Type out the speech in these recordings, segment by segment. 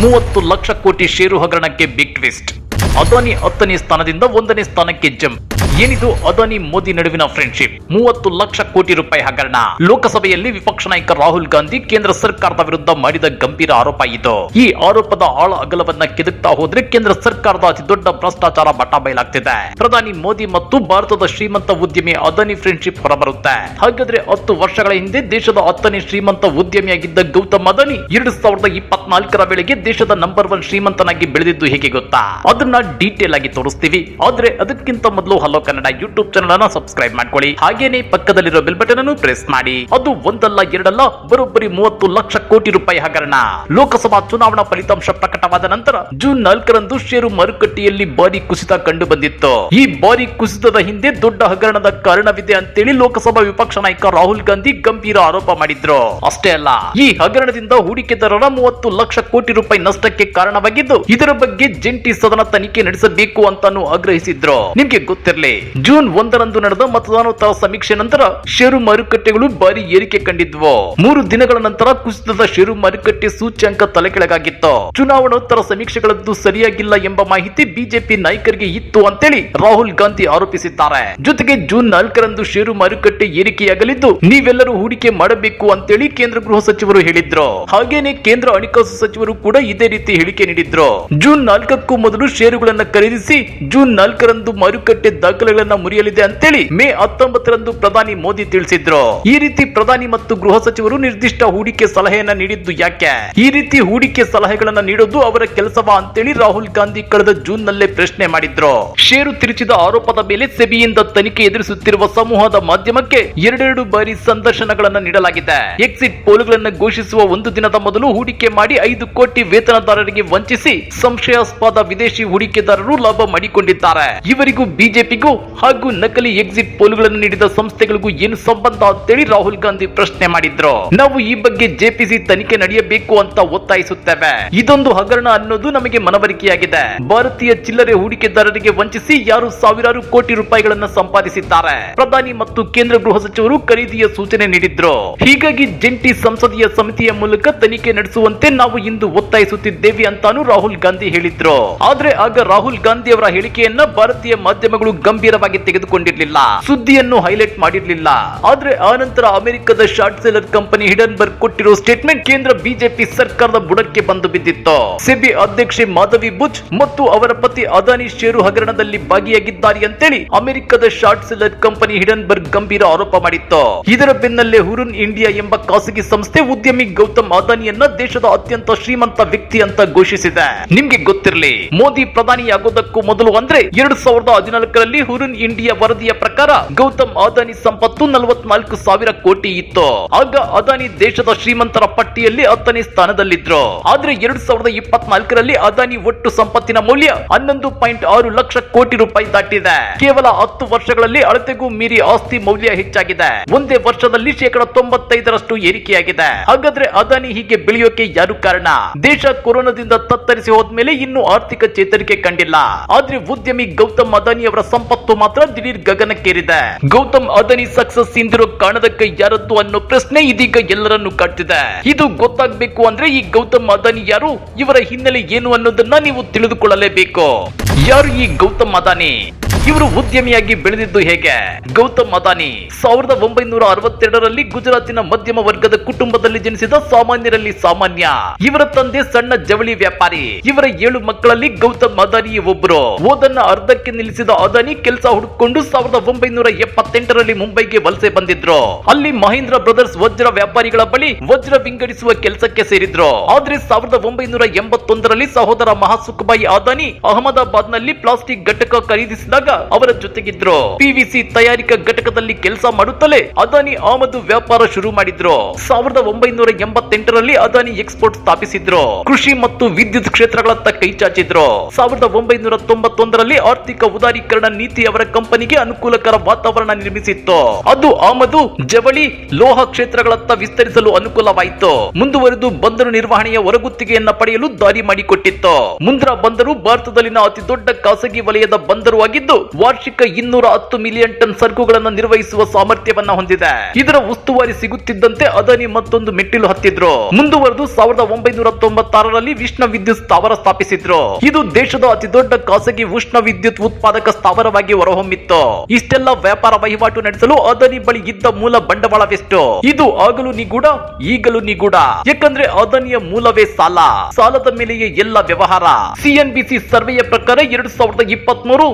ಮೂವತ್ತು ಲಕ್ಷ ಕೋಟಿ ಷೇರು ಹಗರಣಕ್ಕೆ ಬಿಗ್ ಟ್ವಿಸ್ಟ್. ಅದಾನಿ ಹತ್ತನೇ ಸ್ಥಾನದಿಂದ ಒಂದನೇ ಸ್ಥಾನಕ್ಕೆ ಜಂಪ್. ಏನಿದು ಅದಾನಿ ಮೋದಿ ನಡುವಿನ ಫ್ರೆಂಡ್ಶಿಪ್ ಮೂವತ್ತು ಲಕ್ಷ ಕೋಟಿ ರೂಪಾಯಿ ಹಗರಣ. ಲೋಕಸಭೆಯಲ್ಲಿ ವಿಪಕ್ಷ ನಾಯಕ ರಾಹುಲ್ ಗಾಂಧಿ ಕೇಂದ್ರ ಸರ್ಕಾರದ ವಿರುದ್ಧ ಮಾಡಿದ ಗಂಭೀರ ಆರೋಪ ಇದು. ಈ ಆರೋಪದ ಆಳ ಅಗಲವನ್ನ ಕೆದಕ್ತಾ ಹೋದ್ರೆ ಕೇಂದ್ರ ಸರ್ಕಾರದ ಅತಿ ದೊಡ್ಡ ಭ್ರಷ್ಟಾಚಾರ ಬಟ ಬಯಲಾಗ್ತಿದೆ. ಪ್ರಧಾನಿ ಮೋದಿ ಮತ್ತು ಭಾರತದ ಶ್ರೀಮಂತ ಉದ್ಯಮಿ ಅದಾನಿ ಫ್ರೆಂಡ್ಶಿಪ್ ಹೊರಬರುತ್ತೆ. ಹಾಗಾದ್ರೆ ಹತ್ತು ವರ್ಷಗಳ ಹಿಂದೆ ದೇಶದ ಹತ್ತನೇ ಶ್ರೀಮಂತ ಉದ್ಯಮಿಯಾಗಿದ್ದ ಗೌತಮ್ ಅದಾನಿ ಎರಡ್ ಸಾವಿರದ ಇಪ್ಪತ್ನಾಲ್ಕರ ವೇಳೆಗೆ ದೇಶದ ನಂಬರ್ ಒನ್ ಶ್ರೀಮಂತನಾಗಿ ಬೆಳೆದಿದ್ದು ಹೇಗೆ ಗೊತ್ತಾ? ಅದನ್ನ ಡೀಟೇಲ್ ಆಗಿ ತೋರಿಸ್ತೀವಿ. ಆದ್ರೆ ಅದಕ್ಕಿಂತ ಮೊದಲು ಹಲೋ ಕನ್ನಡ ಯೂಟ್ಯೂಬ್ ಚಾನಲ್ ಅನ್ನ ಸಬ್ಸ್ಕ್ರೈಬ್ ಮಾಡ್ಕೊಳ್ಳಿ. ಹಾಗೇನೆ ಪಕ್ಕದಲ್ಲಿರೋ ಬೆಲ್ ಬಟನ್ ಅನ್ನು ಪ್ರೆಸ್ ಮಾಡಿ. ಅದು ಒಂದಲ್ಲ ಎರಡಲ್ಲ, ಬರೋಬ್ಬರಿ ಮೂವತ್ತು ಲಕ್ಷ ಕೋಟಿ ರೂಪಾಯಿ ಹಗರಣ. ಲೋಕಸಭಾ ಚುನಾವಣಾ ಫಲಿತಾಂಶ ಪ್ರಕಟವಾದ ನಂತರ ಜೂನ್ ನಾಲ್ಕರಂದು ಷೇರು ಮಾರುಕಟ್ಟೆಯಲ್ಲಿ ಭಾರಿ ಕುಸಿತ ಕಂಡು ಬಂದಿತ್ತು ಈ ಭಾರಿ ಕುಸಿತದ ಹಿಂದೆ ದೊಡ್ಡ ಹಗರಣದ ಕಾರಣವಿದೆ ಅಂತೇಳಿ ಲೋಕಸಭಾ ವಿಪಕ್ಷ ನಾಯಕ ರಾಹುಲ್ ಗಾಂಧಿ ಗಂಭೀರ ಆರೋಪ ಮಾಡಿದ್ರು. ಅಷ್ಟೇ ಅಲ್ಲ, ಈ ಹಗರಣದಿಂದ ಹೂಡಿಕೆದಾರರ ಮೂವತ್ತು ಲಕ್ಷ ಕೋಟಿ ರೂಪಾಯಿ ನಷ್ಟಕ್ಕೆ ಕಾರಣವಾಗಿದ್ದು ಇದರ ಬಗ್ಗೆ ಜಂಟಿ ಸದನ ತನಿಖೆ ನಡೆಸಬೇಕು ಅಂತಾನು ಆಗ್ರಹಿಸಿದ್ರು. ನಿಮ್ಗೆ ಗೊತ್ತಿರಲಿ ಜೂನ್ ಒಂದರಂದು ನಡೆದ ಮತದಾನೋತ್ತರ ಸಮೀಕ್ಷೆ ನಂತರ ಷೇರು ಮಾರುಕಟ್ಟೆಗಳು ಭಾರಿ ಏರಿಕೆ ಕಂಡಿದ್ವು. ಮೂರು ದಿನಗಳ ನಂತರ ಕುಸಿತದ ಷೇರು ಮಾರುಕಟ್ಟೆ ಸೂಚ್ಯಂಕ ತಲೆಕೆಳಗಾಗಿತ್ತು. ಚುನಾವಣೋತ್ತರ ಸಮೀಕ್ಷೆಗಳದ್ದು ಸರಿಯಾಗಿಲ್ಲ ಎಂಬ ಮಾಹಿತಿ ಬಿಜೆಪಿ ನಾಯಕರಿಗೆ ಇತ್ತು ಅಂತೇಳಿ ರಾಹುಲ್ ಗಾಂಧಿ ಆರೋಪಿಸಿದ್ದಾರೆ. ಜೊತೆಗೆ ಜೂನ್ ನಾಲ್ಕರಂದು ಷೇರು ಮಾರುಕಟ್ಟೆ ಏರಿಕೆಯಾಗಲಿದ್ದು ನೀವೆಲ್ಲರೂ ಹೂಡಿಕೆ ಮಾಡಬೇಕು ಅಂತೇಳಿ ಕೇಂದ್ರ ಗೃಹ ಸಚಿವರು ಹೇಳಿದ್ರು. ಹಾಗೇನೆ ಕೇಂದ್ರ ಹಣಕಾಸು ಸಚಿವರು ಕೂಡ ಇದೇ ರೀತಿ ಹೇಳಿಕೆ ನೀಡಿದ್ರು. ಜೂನ್ ನಾಲ್ಕಕ್ಕೂ ಮೊದಲು ಷೇರುಗಳನ್ನು ಖರೀದಿಸಿ ಜೂನ್ ನಾಲ್ಕರಂದು ಮಾರುಕಟ್ಟೆ ದಾಖಲೆಗಳನ್ನ ಮುರಿಯಲಿದೆ ಅಂತೇಳಿ ಮೇ ಹತ್ತೊಂಬತ್ತರಂದು ಪ್ರಧಾನಿ ಮೋದಿ ತಿಳಿಸಿದ್ರು. ಈ ರೀತಿ ಪ್ರಧಾನಿ ಮತ್ತು ಗೃಹ ಸಚಿವರು ನಿರ್ದಿಷ್ಟ ಹೂಡಿಕೆ ಸಲಹೆಯನ್ನ ನೀಡಿದ್ದು ಯಾಕೆ? ಈ ರೀತಿ ಹೂಡಿಕೆ ಸಲಹೆಗಳನ್ನ ನೀಡೋದು ಅವರ ಕೆಲಸವಾ ಅಂತೇಳಿ ರಾಹುಲ್ ಗಾಂಧಿ ಕಳೆದ ಜೂನ್ ನಲ್ಲೇ ಪ್ರಶ್ನೆ ಮಾಡಿದ್ರು. ಷೇರು ತಿರುಚಿದ ಆರೋಪದ ಮೇಲೆ ಸೆಬಿಯಿಂದ ತನಿಖೆ ಎದುರಿಸುತ್ತಿರುವ ಸಮೂಹದ ಮಾಧ್ಯಮಕ್ಕೆ ಎರಡೆರಡು ಬಾರಿ ಸಂದರ್ಶನಗಳನ್ನ ನೀಡಲಾಗಿದೆ. ಎಕ್ಸಿಟ್ ಪೋಲ್ಗಳನ್ನ ಘೋಷಿಸುವ ಒಂದು ದಿನದ ಮೊದಲು ಹೂಡಿಕೆ ಮಾಡಿ ಐದು ಕೋಟಿ ವೇತನದಾರರಿಗೆ ವಂಚಿಸಿ ಸಂಶಯಾಸ್ಪದ ವಿದೇಶಿ ಹೂಡಿಕೆದಾರರು ಲಾಭ ಮಾಡಿಕೊಂಡಿದ್ದಾರೆ. ಇವರಿಗೂ ಬಿಜೆಪಿಗೂ ಹಾಗೂ ನಕಲಿ ಎಕ್ಸಿಟ್ ಪೋಲ್ಗಳನ್ನು ನೀಡಿದ ಸಂಸ್ಥೆಗಳಿಗೂ ಏನು ಸಂಬಂಧ ಅಂತೇಳಿ ರಾಹುಲ್ ಗಾಂಧಿ ಪ್ರಶ್ನೆ ಮಾಡಿದ್ರು. ನಾವು ಈ ಬಗ್ಗೆ ಜೆಪಿಸಿ ತನಿಖೆ ನಡೆಯಬೇಕು ಅಂತ ಒತ್ತಾಯಿಸುತ್ತೇವೆ. ಇದೊಂದು ಹಗರಣ ಅನ್ನೋದು ನಮಗೆ ಮನವರಿಕೆಯಾಗಿದೆ. ಭಾರತೀಯ ಚಿಲ್ಲರೆ ಹೂಡಿಕೆದಾರರಿಗೆ ವಂಚಿಸಿ ಯಾರು ಸಾವಿರಾರು ಕೋಟಿ ರೂಪಾಯಿಗಳನ್ನ ಸಂಪಾದಿಸಿದ್ದಾರೆ. ಪ್ರಧಾನಿ ಮತ್ತು ಕೇಂದ್ರ ಗೃಹ ಸಚಿವರು ಖರೀದಿಯ ಸೂಚನೆ ನೀಡಿದ್ರು. ಹೀಗಾಗಿ ಜಂಟಿ ಸಂಸದೀಯ ಸಮಿತಿಯ ಮೂಲಕ ತನಿಖೆ ನಡೆಸುವಂತೆ ನಾವು ಇಂದು ಒತ್ತಾಯಿಸುತ್ತಿದ್ದೇವೆ ಅಂತಾನು ರಾಹುಲ್ ಗಾಂಧಿ ಹೇಳಿದ್ರು. ಆದ್ರೆ ಆಗ ರಾಹುಲ್ ಗಾಂಧಿ ಅವರ ಹೇಳಿಕೆಯನ್ನ ಭಾರತೀಯ ಮಾಧ್ಯಮಗಳು ಗಂಭೀರವಾಗಿ ತೆಗೆದುಕೊಂಡಿರಲಿಲ್ಲ. ಸುದ್ದಿಯನ್ನು ಹೈಲೈಟ್ ಮಾಡಿರಲಿಲ್ಲ. ಆದ್ರೆ ಆನಂತರ ನಂತರ ಅಮೆರಿಕದ ಶಾರ್ಟ್ ಸೆಲ್ಲರ್ ಕಂಪನಿ ಹಿಡನ್ಬರ್ಗ್ ಕೊಟ್ಟಿರೋ ಸ್ಟೇಟ್ಮೆಂಟ್ ಕೇಂದ್ರ ಬಿಜೆಪಿ ಸರ್ಕಾರದ ಬುಡಕ್ಕೆ ಬಂದು ಬಿದ್ದಿತ್ತು. ಸೆಬಿ ಅಧ್ಯಕ್ಷೆ ಮಾಧವಿ ಬುಚ್ ಮತ್ತು ಅವರ ಪತಿ ಅದಾನಿ ಷೇರು ಹಗರಣದಲ್ಲಿ ಭಾಗಿಯಾಗಿದ್ದಾರೆ ಅಂತೇಳಿ ಅಮೆರಿಕದ ಶಾರ್ಟ್ ಸೆಲ್ಲರ್ ಕಂಪನಿ ಹಿಡನ್ಬರ್ಗ್ ಗಂಭೀರ ಆರೋಪ ಮಾಡಿತ್ತು. ಇದರ ಬೆನ್ನಲ್ಲೇ ಹುರುನ್ ಇಂಡಿಯಾ ಎಂಬ ಖಾಸಗಿ ಸಂಸ್ಥೆ ಉದ್ಯಮಿ ಗೌತಮ್ ಅದಾನಿಯನ್ನ ದೇಶದ ಅತ್ಯಂತ ಶ್ರೀಮಂತ ವ್ಯಕ್ತಿ ಅಂತ ಘೋಷಿಸಿದೆ. ನಿಮ್ಗೆ ಗೊತ್ತಿರಲಿ, ಮೋದಿ ಪ್ರಧಾನಿಯಾಗೋದಕ್ಕೂ ಮೊದಲು ಅಂದ್ರೆ ಎರಡ್ ಸಾವಿರದ ಹದಿನಾಲ್ಕರಲ್ಲಿ ಹುರುನ್ ಇಂಡಿಯಾ ವರದಿಯ ಪ್ರಕಾರ ಗೌತಮ್ ಅದಾನಿ ಸಂಪತ್ತು ನಲವತ್ನಾಲ್ಕು ಸಾವಿರ ಕೋಟಿ ಇತ್ತು. ಆಗ ಅದಾನಿ ದೇಶದ ಶ್ರೀಮಂತರ ಪಟ್ಟಿಯಲ್ಲಿ ಹತ್ತನೇ ಸ್ಥಾನದಲ್ಲಿದ್ರು. ಆದ್ರೆ ಎರಡ್ ಸಾವಿರದ ಇಪ್ಪತ್ನಾಲ್ಕರಲ್ಲಿ ಅದಾನಿ ಒಟ್ಟು ಸಂಪತ್ತಿನ ಮೌಲ್ಯ ಹನ್ನೊಂದು ಪಾಯಿಂಟ್ ಆರು ಲಕ್ಷ ಕೋಟಿ ರೂಪಾಯಿ ದಾಟಿದೆ. ಕೇವಲ ಹತ್ತು ವರ್ಷಗಳಲ್ಲಿ ಅಳತೆಗೂ ಮೀರಿ ಆಸ್ತಿ ಮೌಲ್ಯ ಹೆಚ್ಚಾಗಿದೆ. ಒಂದೇ ವರ್ಷದಲ್ಲಿ ಶೇಕಡ ತೊಂಬತ್ತೈದರಷ್ಟು ಏರಿಕೆಯಾಗಿದೆ. ಹಾಗಾದ್ರೆ ಅದಾನಿ ಹೀಗೆ ಬೆಳೆಯೋಕೆ ಯಾರು ಕಾರಣ? ದೇಶ ಕೊರೋನಾದಿಂದ ತತ್ತರಿಸಿ ಹೋದ್ಮೇಲೆ ಇನ್ನು ಆರ್ಥಿಕ ಚೇತರಿಕೆ ಕಂಡಿಲ್ಲ. ಆದ್ರೆ ಉದ್ಯಮಿ ಗೌತಮ್ ಅದಾನಿ ಅವರ ಸಂಪತ್ತು ಮಾತ್ರ ದಿಢೀರ್ ಗಗನಕ್ಕೇರಿದೆ. ಗೌತಮ್ ಅದಾನಿ ಸಕ್ಸಸ್ ಹಿಂದಿರೋ ಕಾಣದಕ್ಕೆ ಯಾರದ್ದು ಅನ್ನೋ ಪ್ರಶ್ನೆ ಇದೀಗ ಎಲ್ಲರನ್ನು ಕಾಡ್ತಿದೆ. ಇದು ಗೊತ್ತಾಗ್ಬೇಕು ಅಂದ್ರೆ ಈ ಗೌತಮ್ ಅದಾನಿ ಯಾರು, ಇವರ ಹಿನ್ನೆಲೆ ಏನು ಅನ್ನೋದನ್ನ ನೀವು ತಿಳಿದುಕೊಳ್ಳಲೇಬೇಕು. ಯಾರು ಈ ಗೌತಮ್ ಅದಾನಿ ಇವರು ಉದ್ಯಮಿಯಾಗಿ ಬೆಳೆದಿದ್ದು ಹೇಗೆ? ಗೌತಮ್ ಅದಾನಿ, ಸಾವಿರದ ಒಂಬೈನೂರ ಅರವತ್ತೆರಡರಲ್ಲಿ ಗುಜರಾತಿನ ಮಧ್ಯಮ ವರ್ಗದ ಕುಟುಂಬದಲ್ಲಿ ಜನಿಸಿದ ಸಾಮಾನ್ಯರಲ್ಲಿ ಸಾಮಾನ್ಯ. ಇವರ ತಂದೆ ಸಣ್ಣ ಜವಳಿ ವ್ಯಾಪಾರಿ. ಇವರ ಏಳು ಮಕ್ಕಳಲ್ಲಿ ಗೌತಮ್ ಅದಾನಿ ಒಬ್ಬರು ಓದನ್ನ ಅರ್ಧಕ್ಕೆ ನಿಲ್ಲಿಸಿದ ಅದಾನಿ ಕೆಲಸ ಹುಡುಕೊಂಡು ಸಾವಿರದ ಒಂಬೈನೂರ ಎಪ್ಪತ್ತೆಂಟರಲ್ಲಿ ಮುಂಬೈಗೆ ವಲಸೆ ಬಂದಿದ್ರು. ಅಲ್ಲಿ ಮಹೇಂದ್ರ ಬ್ರದರ್ಸ್ ವಜ್ರ ವ್ಯಾಪಾರಿಗಳ ಬಳಿ ವಜ್ರ ವಿಂಗಡಿಸುವ ಕೆಲಸಕ್ಕೆ ಸೇರಿದ್ರು. ಆದ್ರೆ ಸಾವಿರದ ಒಂಬೈನೂರ ಎಂಬತ್ತೊಂದರಲ್ಲಿ ಸಹೋದರ ಮಹಾಸುಖಬಾಯಿ ಅದಾನಿ ಅಹಮದಾಬಾದ್ನಲ್ಲಿ ಪ್ಲಾಸ್ಟಿಕ್ ಘಟಕ ಖರೀದಿಸಿದಾಗ ಅವರ ಜೊತೆಗಿದ್ರು? ಪಿವಿಸಿ ತಯಾರಿಕಾ ಘಟಕದಲ್ಲಿ ಕೆಲಸ ಮಾಡುತ್ತಲೇ ಅದಾನಿ ಆಮದು ವ್ಯಾಪಾರ ಶುರು ಮಾಡಿದ್ರು? ಸಾವಿರದ ಒಂಬೈನೂರ ಎಂಬತ್ತೆಂಟರಲ್ಲಿ ಅದಾನಿ ಎಕ್ಸ್ಪೋರ್ಟ್ ಸ್ಥಾಪಿಸಿದ್ರು? ಕೃಷಿ ಮತ್ತು ವಿದ್ಯುತ್ ಕ್ಷೇತ್ರಗಳತ್ತ ಕೈ ಚಾಚಿದ್ರು? ಸಾವಿರದ ಒಂಬೈನೂರ ತೊಂಬತ್ತೊಂದರಲ್ಲಿ ಆರ್ಥಿಕ ಉದಾರೀಕರಣ ನೀತಿ ಅವರ ಕಂಪನಿಗೆ ಅನುಕೂಲಕರ ವಾತಾವರಣ ನಿರ್ಮಿಸಿತ್ತು? ಅದು ಆಮದು, ಜವಳಿ, ಲೋಹ ಕ್ಷೇತ್ರಗಳತ್ತ ವಿಸ್ತರಿಸಲು ಅನುಕೂಲವಾಯಿತು? ಮುಂದುವರೆದು ಬಂದರು ನಿರ್ವಹಣೆಯ ಹೊರಗುತ್ತಿಗೆಯನ್ನ ಪಡೆಯಲು ದಾರಿ ಮಾಡಿಕೊಟ್ಟಿತ್ತು? ಮುಂದ್ರಾ ಬಂದರು ಭಾರತದಲ್ಲಿನ ಅತಿ ದೊಡ್ಡ ಖಾಸಗಿ ವಲಯದ ಬಂದರು ಆಗಿದ್ದು ವಾರ್ಷಿಕ ಇನ್ನೂರ ಹತ್ತು ಮಿಲಿಯನ್ ಟನ್ ಸರಕುಗಳನ್ನು ನಿರ್ವಹಿಸುವ ಸಾಮರ್ಥ್ಯವನ್ನ ಹೊಂದಿದೆ. ಇದರ ಉಸ್ತುವಾರಿ ಸಿಗುತ್ತಿದ್ದಂತೆ ಅದಾನಿ ಮತ್ತೊಂದು ಮೆಟ್ಟಿಲು ಹತ್ತಿದ್ರು. ಮುಂದುವರೆದು ಸಾವಿರದ ಒಂಬೈನೂರ ತೊಂಬತ್ತಾರರಲ್ಲಿ ವಿಷ್ಣ ವಿದ್ಯುತ್ ಸ್ಥಾವರ ಸ್ಥಾಪಿಸಿದ್ರು. ಇದು ದೇಶದ ಅತಿ ದೊಡ್ಡ ಖಾಸಗಿ ಉಷ್ಣ ವಿದ್ಯುತ್ ಉತ್ಪಾದಕ ಸ್ಥಾವರವಾಗಿ ಹೊರಹೊಮ್ಮಿತ್ತು. ಇಷ್ಟೆಲ್ಲ ವ್ಯಾಪಾರ ವಹಿವಾಟು ನಡೆಸಲು ಅದಾನಿ ಬಳಿ ಇದ್ದ ಮೂಲ ಬಂಡವಾಳವೆಷ್ಟು? ಇದು ಆಗಲು ನಿಗೂಢ, ಈಗಲೂ ನಿಗೂಢ. ಯಾಕಂದ್ರೆ ಅದಾನಿಯ ಮೂಲವೇ ಸಾಲ. ಸಾಲದ ಮೇಲೆಯೇ ಎಲ್ಲ ವ್ಯವಹಾರ. ಸಿಎನ್ಬಿಸಿ ಸರ್ವೆಯ ಪ್ರಕಾರ ಎರಡು ಸಾವಿರದ ಇಪ್ಪತ್ಮೂರು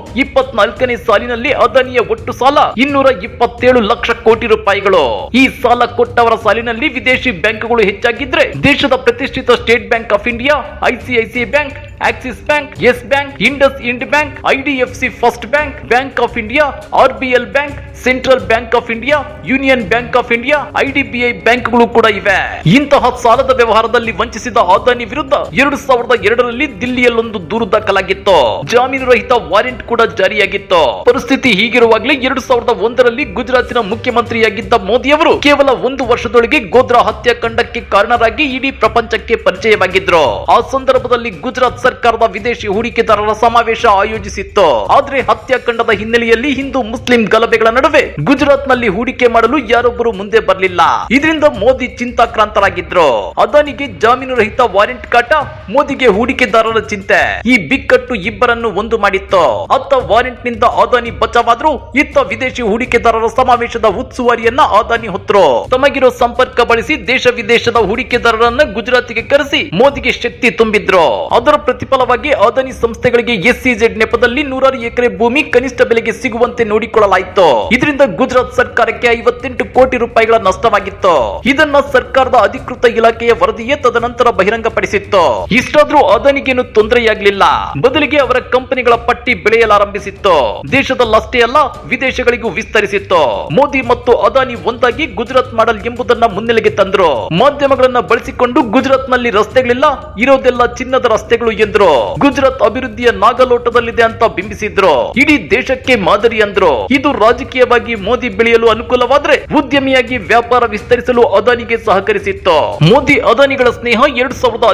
ಇಪ್ಪತ್ನಾಲ್ಕನೇ ಸಾಲಿನಲ್ಲಿ ಅದಾನಿಯ ಒಟ್ಟು ಸಾಲ ಇನ್ನೂರ ಇಪ್ಪತ್ತೇಳು ಲಕ್ಷ ಕೋಟಿ ರೂಪಾಯಿಗಳು. ಈ ಸಾಲ ಕೊಟ್ಟವರ ಸಾಲಿನಲ್ಲಿ ವಿದೇಶಿ ಬ್ಯಾಂಕ್ಗಳು ಹೆಚ್ಚಾಗಿದ್ರೆ ದೇಶದ ಪ್ರತಿಷ್ಠಿತ State Bank of India ICICI Bank Axis Bank Yes Bank IndusInd Bank IDFC First Bank Bank of India RBL Bank Central Bank of India Union Bank of India IDBI ಬ್ಯಾಂಕ್ಗಳು ಕೂಡ ಇವೆ. ಇಂತಹ ಸಾಲದ ವ್ಯವಹಾರದಲ್ಲಿ ವಂಚಿಸಿದ ಆದಾನಿ ವಿರುದ್ಧ ಎರಡು ಸಾವಿರದ ಎರಡರಲ್ಲಿ ದಿಲ್ಲಿಯಲ್ಲೊಂದು ದೂರು ದಾಖಲಾಗಿತ್ತು. ಜಾಮೀನು ರಹಿತ ವಾರೆಂಟ್ ಕೂಡ ಜಾರಿಯಾಗಿತ್ತು. ಪರಿಸ್ಥಿತಿ ಹೀಗಿರುವಾಗಲೇ ಎರಡು ಸಾವಿರದ ಒಂದರಲ್ಲಿ ಗುಜರಾತಿನ ಮುಖ್ಯಮಂತ್ರಿಯಾಗಿದ್ದ ಮೋದಿ ಅವರು ಕೇವಲ ಒಂದು ವರ್ಷದೊಳಗೆ ಗೋದ್ರಾ ಹತ್ಯಾಕಾಂಡಕ್ಕೆ ಕಾರಣರಾಗಿ ಇಡೀ ಪ್ರಪಂಚಕ್ಕೆ ಪರಿಚಯವಾಗಿದ್ರು. ಆ ಸಂದರ್ಭದಲ್ಲಿ ಗುಜರಾತ್ ಸರ್ಕಾರದ ವಿದೇಶಿ ಹೂಡಿಕೆದಾರರ ಸಮಾವೇಶ ಆಯೋಜಿಸಿತ್ತು. ಆದ್ರೆ ಹತ್ಯಾಕಾಂಡದ ಹಿನ್ನೆಲೆಯಲ್ಲಿ ಹಿಂದೂ ಮುಸ್ಲಿಂ ಗಲಭೆಗಳ ನಡುವೆ ಗುಜರಾತ್ನಲ್ಲಿ ಹೂಡಿಕೆ ಮಾಡಲು ಯಾರೊಬ್ಬರು ಮುಂದೆ ಬರಲಿಲ್ಲ. ಇದರಿಂದ ಮೋದಿ ಚಿಂತಾಕ್ರಾಂತರಾಗಿದ್ರು. ಅದಾನಿಗೆ ಜಾಮೀನು ರಹಿತ ವಾರೆಂಟ್ ಕಾಟ, ಮೋದಿಗೆ ಹೂಡಿಕೆದಾರರ ಚಿಂತೆ. ಈ ಬಿಕ್ಕಟ್ಟು ಇಬ್ಬರನ್ನು ಒಂದು ಮಾಡಿತ್ತು. ಅತ್ತ ವಾರೆಂಟ್ನಿಂದ ಅದಾನಿ ಬಚಾವಾದ್ರು ಇತ್ತ ವಿದೇಶಿ ಹೂಡಿಕೆದಾರರ ಸಮಾವೇಶದ ಉಸ್ತುವಾರಿಯನ್ನ ಅದಾನಿ ಹೊತ್ತರು ತಮಗಿರೋ ಸಂಪರ್ಕ ಬಳಸಿ ದೇಶ ವಿದೇಶದ ಹೂಡಿಕೆದಾರರನ್ನ ಗುಜರಾತ್ಗೆ ಕರೆಸಿ ಮೋದಿಗೆ ಶಕ್ತಿ ತುಂಬಿದ್ರು. ಅದರ ಪ್ರತಿಫಲವಾಗಿ ಅದಾನಿ ಸಂಸ್ಥೆಗಳಿಗೆ ಎಸ್ಸಿಜೆಡ್ ನೆಪದಲ್ಲಿ ನೂರಾರು ಎಕರೆ ಭೂಮಿ ಕನಿಷ್ಠ ಬೆಲೆಗೆ ಸಿಗುವಂತೆ ನೋಡಿಕೊಳ್ಳಲಾಯಿತು. ಇದರಿಂದ ಗುಜರಾತ್ ಸರ್ಕಾರಕ್ಕೆ ಐವತ್ತೆಂಟು ಕೋಟಿ ರೂಪಾಯಿಗಳ ನಷ್ಟವಾಗಿತ್ತು. ಇದನ್ನ ಸರ್ಕಾರದ ಅಧಿಕೃತ ಇಲಾಖೆಯ ವರದಿಯೇ ತದನಂತರ ಬಹಿರಂಗಪಡಿಸಿತ್ತು. ಇಷ್ಟಾದ್ರೂ ಅದಾನಿಗೇನು ತೊಂದರೆಯಾಗಲಿಲ್ಲ. ಬದಲಿಗೆ ಅವರ ಕಂಪನಿಗಳ ಪಟ್ಟಿ ಬೆಳೆಯಲಾರಂಭಿಸಿತ್ತು. ದೇಶದಲ್ಲಷ್ಟೇ ಅಲ್ಲ, ವಿದೇಶಗಳಿಗೂ ವಿಸ್ತರಿಸಿತ್ತು. ಮೋದಿ ಮತ್ತು ಅದಾನಿ ಒಂದಾಗಿ ಗುಜರಾತ್ ಮಾಡಲ್ ಎಂಬುದನ್ನ ಮುನ್ನೆಲೆಗೆ ತಂದ್ರು. ಮಾಧ್ಯಮಗಳನ್ನ ಬಳಸಿಕೊಂಡು ಗುಜರಾತ್ನಲ್ಲಿ ರಸ್ತೆಗಳಿಲ್ಲ, ಇರೋದೆಲ್ಲ ಚಿನ್ನದ ರಸ್ತೆಗಳು ಎಂದ್ರು, ಗುಜರಾತ್ ಅಭಿವೃದ್ಧಿಯ ನಾಗಲೋಟದಲ್ಲಿದೆ ಅಂತ ಬಿಂಬಿಸಿದ್ರು. ಇಡೀ ದೇಶಕ್ಕೆ ಮಾದರಿ ಅಂದ್ರು. ಇದು ರಾಜಕೀಯವಾಗಿ ಮೋದಿ ಬೆಳೆಯಲು ಅನುಕೂಲವಾದ್ರೆ ಉದ್ಯಮಿಯಾಗಿ ವ್ಯಾಪಾರ ವಿಸ್ತರಿಸಲು ಅದಾನಿಗೆ ಸಹಕರಿಸಿತ್ತು. ಮೋದಿ ಅದಾನಿಗಳ ಸ್ನೇಹ ಎರಡ್ ಸಾವಿರದ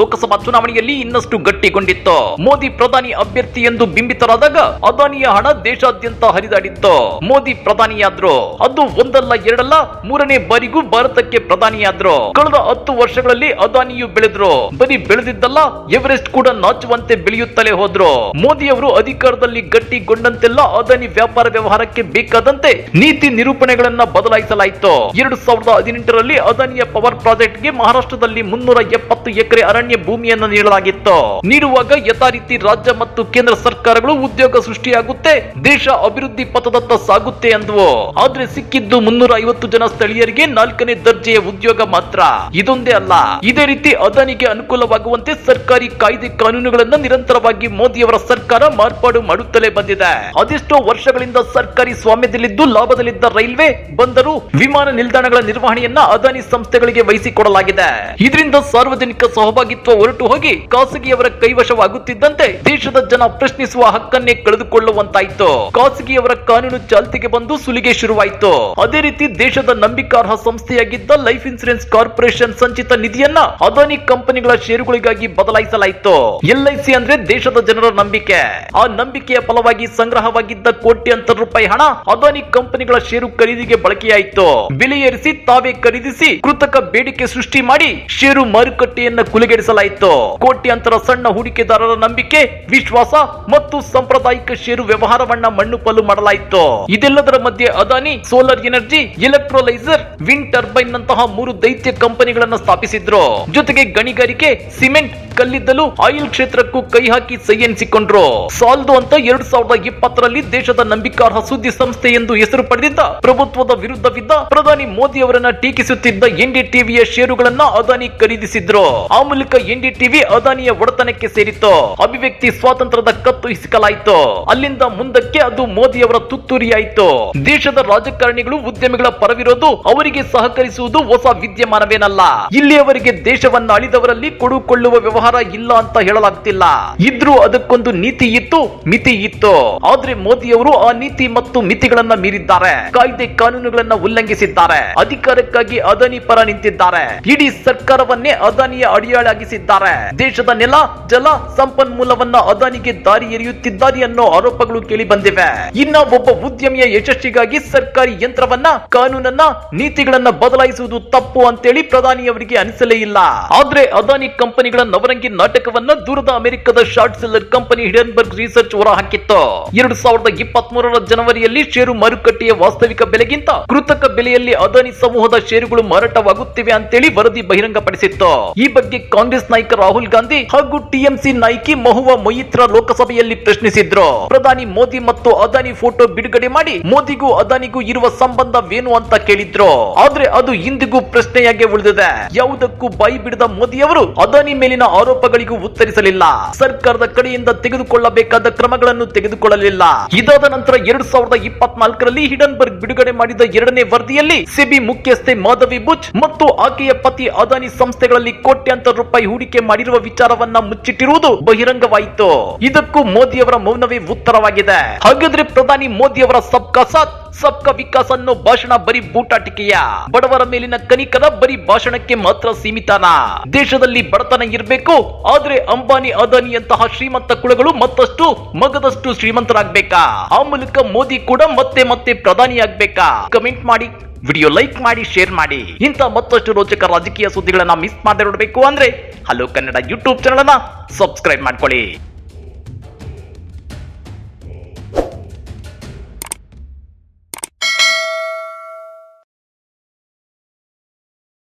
ಲೋಕಸಭಾ ಚುನಾವಣೆಯಲ್ಲಿ ಇನ್ನಷ್ಟು ಗಟ್ಟಿಗೊಂಡಿತ್ತು. ಮೋದಿ ಪ್ರಧಾನಿ ಅಭ್ಯರ್ಥಿ ಎಂದು ಬಿಂಬಿತರಾದಾಗ ಅದಾನಿಯ ಹಣ ದೇಶಾದ್ಯಂತ ಹರಿದಾಡಿತ್ತು. ಮೋದಿ ಪ್ರಧಾನಿಯಾದ್ರು. ಅದು ಒಂದಲ್ಲ ಎರಡಲ್ಲ, ಮೂರನೇ ಬಾರಿಗೂ ಭಾರತಕ್ಕೆ ಪ್ರಧಾನಿಯಾದ್ರು. ಕಳೆದ ಹತ್ತು ವರ್ಷಗಳಲ್ಲಿ ಅದಾನಿಯು ಬೆಳೆದ್ರು. ಬರೀ ಬೆಳೆದಿದ್ದಲ್ಲ ಎವರೆಸ್ಟ್ ಕೂಡ ನಾಚುವಂತೆ ಬೆಳೆಯುತ್ತಲೇ ಹೋದ್ರು. ಮೋದಿ ಅವರು ಅಧಿಕಾರದಲ್ಲಿ ಗಟ್ಟಿಗೊಂಡಂತೆಲ್ಲ ಅದಾನಿ ವ್ಯಾಪಾರ ವ್ಯವಹಾರಕ್ಕೆ ಬೇಕಾದಂತೆ ನೀತಿ ನಿರೂಪಣೆಗಳನ್ನ ಬದಲಾಯಿಸಲಾಯಿತು. ಎರಡು ಸಾವಿರದ ಹದಿನೆಂಟರಲ್ಲಿ ಅದಾನಿಯ ಪವರ್ ಪ್ರಾಜೆಕ್ಟ್ಗೆ ಮಹಾರಾಷ್ಟ್ರದಲ್ಲಿ ಮುನ್ನೂರ ಎಪ್ಪತ್ತು ಎಕರೆ ಅರಣ್ಯ ಭೂಮಿಯನ್ನು ನೀಡಲಾಗಿತ್ತು. ನೀಡುವಾಗ ಯಥಾರೀತಿ ರಾಜ್ಯ ಮತ್ತು ಕೇಂದ್ರ ಸರ್ಕಾರಗಳು ಉದ್ಯೋಗ ಸೃಷ್ಟಿಯಾಗುತ್ತೆ, ದೇಶ ಅಭಿವೃದ್ಧಿ ಪಥದತ್ತ ಸಾಗುತ್ತೆ ಅಂದವು. ಆದ್ರೆ ಸಿಕ್ಕಿದ್ದು ಮುನ್ನೂರ ಐವತ್ತು ಜನ ಸ್ಥಳೀಯರಿಗೆ ನಾಲ್ಕನೇ ದರ್ಜೆಯ ಉದ್ಯೋಗ ಮಾತ್ರ. ಇದೊಂದೇ ಅಲ್ಲ, ಇದೇ ರೀತಿ ಅದಾನಿಗೆ ಅನುಕೂಲವಾಗುವಂತೆ ಸರ್ಕಾರಿ ಕಾಯ್ದೆ ಕಾನೂನುಗಳನ್ನ ನಿರಂತರವಾಗಿ ಮೋದಿ ಅವರ ಸರ್ಕಾರ ಮಾರ್ಪಾಡು ಮಾಡುತ್ತಲೇ ಬಂದಿದೆ. ಅದೆಷ್ಟೋ ವರ್ಷಗಳಿಂದ ಸರ್ಕಾರಿ ಸ್ವಾಮ್ಯದಲ್ಲಿದ್ದು ಲಾಭದಲ್ಲಿದ್ದ ರೈಲ್ವೆ, ಬಂದರು, ವಿಮಾನ ನಿಲ್ದಾಣಗಳ ನಿರ್ವಹಣೆಯನ್ನ ಅದಾನಿ ಸಂಸ್ಥೆಗಳಿಗೆ ವಹಿಸಿಕೊಡಲಾಗಿದೆ. ಇದರಿಂದ ಸಾರ್ವಜನಿಕ ಸಹಭಾಗಿತ್ವ ಹೊರಟು ಹೋಗಿ ಖಾಸಗಿಯವರ ಕೈವಶವಾಗುತ್ತಿದ್ದಂತೆ ದೇಶದ ಜನ ಪ್ರಶ್ನಿಸುವ ಹಕ್ಕನ್ನೇ ಕಳೆದುಕೊಳ್ಳುವಂತಾಯಿತು. ಖಾಸಗಿಯವರ ಕಾನೂನು ಚಾಲ್ತಿಗೆ ಬಂದು ಸುಲಿಗೆ ಶುರುವಾಯಿತು. ಅದೇ ರೀತಿ ದೇಶದ ನಂಬಿಕಾರ್ಹ ಸಂಸ್ಥೆಯಾಗಿದ್ದ ಲೈಫ್ ಇನ್ಸೂರೆನ್ಸ್ ಕಾರ್ಪೊರೇಷನ್ ಸಂಚಿತ ನಿಧಿಯನ್ನ ಅದಾನಿ ಕಂಪನಿಗಳ ಷೇರುಗಳಿಗಾಗಿ ಬದಲಾಯಿಸಲಾಯಿತು. ಎಲ್ಐಸಿ ಅಂದ್ರೆ ದೇಶದ ಜನರ ನಂಬಿಕೆ. ಆ ನಂಬಿಕೆಯ ಫಲವಾಗಿ ಸಂಗ್ರಹವಾಗಿದ್ದ ಕೋಟ್ಯಂತರ ರೂಪಾಯಿ ಹಣ ಅದಾನಿ ಕಂಪನಿಗಳ ಷೇರು ಖರೀದಿಗೆ ಬಳಕೆಯಾಯಿತು. ಬೆಲೆ ಏರಿಸಿ ತಾವೇ ಖರೀದಿಸಿ ಕೃತಕ ಬೇಡಿಕೆ ಸೃಷ್ಟಿ ಮಾಡಿ ಷೇರು ಮಾರುಕಟ್ಟೆಯನ್ನ ಕುಲಗೆಡಿಸಲಾಯಿತು ಕೋಟ್ಯಂತರ ಸಣ್ಣ ಹೂಡಿಕೆದಾರರ ನಂಬಿಕೆ, ವಿಶ್ವಾಸ ಮತ್ತು ಸಾಂಪ್ರದಾಯಿಕ ಷೇರು ವ್ಯವಹಾರವನ್ನ ಮಣ್ಣು ಪಲ್ಲು ಮಾಡಲಾಯಿತು. ಇದೆಲ್ಲದರ ಮಧ್ಯೆ Adani solar energy, electrolyser, wind turbine ನಂತಹ ಮೂರು ದೈತ್ಯ ಕಂಪನಿಗಳನ್ನ ಸ್ಥಾಪಿಸಿದ್ರು. ಜೊತೆಗೆ ಗಣಿಗಾರಿಕೆ, ಸಿಮೆಂಟ್ ಕಲ್ಲಿದ್ದಲು ಆಯಿಲ್ ಕ್ಷೇತ್ರಕ್ಕೂ ಕೈ ಹಾಕಿ ಸೈ ಎನಿಸಿಕೊಂಡ್ರು. ಸಾಲ್ದು ಅಂತ ಎರಡ್ ಸಾವಿರದ ಇಪ್ಪತ್ತರಲ್ಲಿ ದೇಶದ ನಂಬಿಕಾರ್ಹ ಸುದ್ದಿ ಸಂಸ್ಥೆ ಎಂದು ಹೆಸರು ಪಡೆದಿದ್ದ ಪ್ರಭುತ್ವದ ವಿರುದ್ಧವಿದ್ದ ಪ್ರಧಾನಿ ಮೋದಿ ಅವರನ್ನ ಟೀಕಿಸುತ್ತಿದ್ದ ಎನ್ಡಿಟಿವಿಯ ಷೇರುಗಳನ್ನ ಅದಾನಿ ಖರೀದಿಸಿದ್ರು. ಆ ಮೂಲಕ ಎನ್ಡಿಟಿವಿ ಅದಾನಿಯ ಒಡೆತನಕ್ಕೆ ಸೇರಿತ್ತು. ಅಭಿವ್ಯಕ್ತಿ ಸ್ವಾತಂತ್ರ್ಯದ ಕತ್ತು ಹಿಸಿಕಲಾಯಿತು. ಅಲ್ಲಿಂದ ಮುಂದಕ್ಕೆ ಅದು ಮೋದಿಯವರ ತುತ್ತೂರಿಯಾಯಿತು. ದೇಶದ ರಾಜಕಾರಣಿಗಳು, ಉದ್ಯಮಿಗಳ ಪರವಿರೋದು ಅವರಿಗೆ ಸಹಕರಿಸುವುದು ಹೊಸ ವಿದ್ಯಮಾನವೇನಲ್ಲ. ಇಲ್ಲಿಯವರೆಗೆ ದೇಶವನ್ನ ಅಳಿದವರಲ್ಲಿ ಕೊಡುಕೊಳ್ಳುವ ವ್ಯವಹಾರ ಇಲ್ಲ ಅಂತ ಹೇಳಲಾಗ್ತಿಲ್ಲ. ಇದ್ರೂ ಅದಕ್ಕೊಂದು ನೀತಿ ಇತ್ತು, ಮಿತಿ ಇತ್ತು. ಆದ್ರೆ ಮೋದಿಯವರು ಆ ನೀತಿ ಮತ್ತು ಮಿತಿಗಳನ್ನ ಮೀರಿದ್ದಾರೆ. ಕಾಯ್ದೆ ಕಾನೂನುಗಳನ್ನ ಉಲ್ಲಂಘಿಸಿದ್ದಾರೆ. ಅಧಿಕಾರಕ್ಕಾಗಿ ಅದಾನಿ ಪರ ನಿಂತಿದ್ದಾರೆ. ಇಡೀ ಸರ್ಕಾರವನ್ನೇ ಅದಾನಿಯ ಅಡಿಯಾಳಾಗಿಸಿದ್ದಾರೆ ದೇಶದ ನೆಲ, ಜಲ ಸಂಪನ್ಮೂಲವನ್ನ ಅದಾನಿಗೆ ದಾರಿ ಎರೆಯುತ್ತಿದ್ದಾರೆ ಅನ್ನೋ ಆರೋಪಗಳು ಕೇಳಿ ಬಂದಿವೆ. ಇನ್ನ ಒಬ್ಬ ಉದ್ಯಮಿಯ ಯಶಸ್ಸಿಗಾಗಿ ಸರ್ಕಾರಿ ಯಂತ್ರವನ್ನ, ಕಾನೂನನ್ನ, ನೀತಿಗಳನ್ನ ಬದಲಾಯಿಸುವುದು ತಪ್ಪು ಅಂತೇಳಿ ಪ್ರಧಾನಿಯವರಿಗೆ ಅನಿಸಲೇ ಇಲ್ಲ. ಆದ್ರೆ ಅದಾನಿ ಕಂಪನಿಗಳ ನವರಂಗಿ ನಾಟಕವನ್ನ ದೂರದ ಅಮೆರಿಕದ short seller company Hindenburg Research ಹೊರ ಹಾಕಿತ್ತು. ಎರಡು ಸಾವಿರದ ಇಪ್ಪತ್ತ್ ಮೂರರ ಜನವರಿಯಲ್ಲಿ ಷೇರು ಮಾರುಕಟ್ಟೆಯ ವಾಸ್ತವಿಕ ಬೆಲೆಗಿಂತ ಕೃತಕ ಬೆಲೆಯಲ್ಲಿ ಅದಾನಿ ಸಮೂಹದ ಷೇರುಗಳು ಮಾರಾಟವಾಗುತ್ತಿವೆ ಅಂತೇಳಿ ವರದಿ ಬಹಿರಂಗಪಡಿಸಿತ್ತು. ಈ ಬಗ್ಗೆ ಕಾಂಗ್ರೆಸ್ ನಾಯಕ ರಾಹುಲ್ ಗಾಂಧಿ ಹಾಗೂ ಟಿಎಂಸಿ ನಾಯಕಿ ಮಹುವಾ ಮೊಯಿತ್ರ ಲೋಕಸಭೆಯಲ್ಲಿ ಪ್ರಶ್ನಿಸಿದ್ರು. ಪ್ರಧಾನಿ ಮೋದಿ ಮತ್ತು ಅದಾನಿ ಫೋಟೋ ಬಿಡುಗಡೆ ಮಾಡಿ ಮೋದಿಗೂ ಅದಾನಿಗೂ ಇರುವ ಸಂಬಂಧವೇನು ಅಂತ ಕೇಳಿದ್ರು. ಆದ್ರೆ ಅದು ಇಂದಿಗೂ ಪ್ರಶ್ನೆಯಾಗಿ ಉಳಿದಿದೆ. ಯಾವುದಕ್ಕೂ ಬಾಯಿ ಬಿಡದ ಮೋದಿಯವರು ಅದಾನಿ ಮೇಲಿನ ಆರೋಪಗಳಿಗೂ ಉತ್ತರಿಸಲಿಲ್ಲ. ಸರ್ಕಾರದ ಕಡೆಯಿಂದ ತೆಗೆದುಕೊಳ್ಳಬೇಕಾದ ಕ್ರಮಗಳನ್ನು ತೆಗೆದುಕೊಳ್ಳಲಿಲ್ಲ. ಇದಾದ ನಂತರ ಎರಡ್ ಸಾವಿರದ ಇಪ್ಪತ್ನಾಲ್ಕರಲ್ಲಿ ಹಿಡನ್ಬರ್ಗ್ ಬಿಡುಗಡೆ ಮಾಡಿದ ಎರಡನೇ ವರದಿಯಲ್ಲಿ ಸಿಬಿ ಮುಖ್ಯಸ್ಥೆ ಮಾಧವಿ ಬುಚ್ ಮತ್ತು ಆಕೆಯ ಪತಿ ಅದಾನಿ ಸಂಸ್ಥೆಗಳಲ್ಲಿ ಕೋಟ್ಯಾಂತರ ರೂಪಾಯಿ ಹೂಡಿಕೆ ಮಾಡಿರುವ ವಿಚಾರವನ್ನ ಮುಚ್ಚಿಟ್ಟಿರುವುದು ಬಹಿರಂಗವಾಯಿತು. ಇದಕ್ಕೂ ಮೋದಿಯವರ ಮೌನವೇ ಉತ್ತರವಾಗಿದೆ. ಹಾಗಾದ್ರೆ ಪ್ರಧಾನಿ ಮೋದಿಯವರ ಸಬ್ಕಾ ಸಾಥ್ ಸಬ್ಕಾ ವಿಕಾಸ್ ಅನ್ನೋ ಭಾಷಣ ಬರೀ ಬೂಟಾಟಿಕೆಯ? ಬಡವರ ಮೇಲಿನ ಕನಿಕದ ಬರೀ ಭಾಷಣಕ್ಕೆ ಮಾತ್ರ ಸೀಮಿತನ? ದೇಶದಲ್ಲಿ ಬಡತನ ಇರಬೇಕು, ಆದ್ರೆ ಅಂಬಾನಿ ಅದಾನಿ ಅಂತಹ ಶ್ರೀಮಂತ ಕುಳಗಳು ಮತ್ತಷ್ಟು ಮಗದಷ್ಟು ಶ್ರೀಮಂತರಾಗ್ಬೇಕಾ? ಆ ಮೂಲಕ ಮೋದಿ ಕೂಡ ಮತ್ತೆ ಮತ್ತೆ ಪ್ರಧಾನಿ ಆಗ್ಬೇಕಾ ಕಮೆಂಟ್ ಮಾಡಿ, ವಿಡಿಯೋ ಲೈಕ್ ಮಾಡಿ, ಶೇರ್ ಮಾಡಿ. ಇಂಥ ಮತ್ತಷ್ಟು ರೋಚಕ ರಾಜಕೀಯ ಸುದ್ದಿಗಳನ್ನ ಮಿಸ್ ಮಾಡದೆ ನೋಡಬೇಕು ಅಂದ್ರೆ, ಹಲೋ ಕನ್ನಡ ಯೂಟ್ಯೂಬ್ ಚಾನಲ್ ಅನ್ನ ಸಬ್ಸ್ಕ್ರೈಬ್ ಮಾಡ್ಕೊಳ್ಳಿ.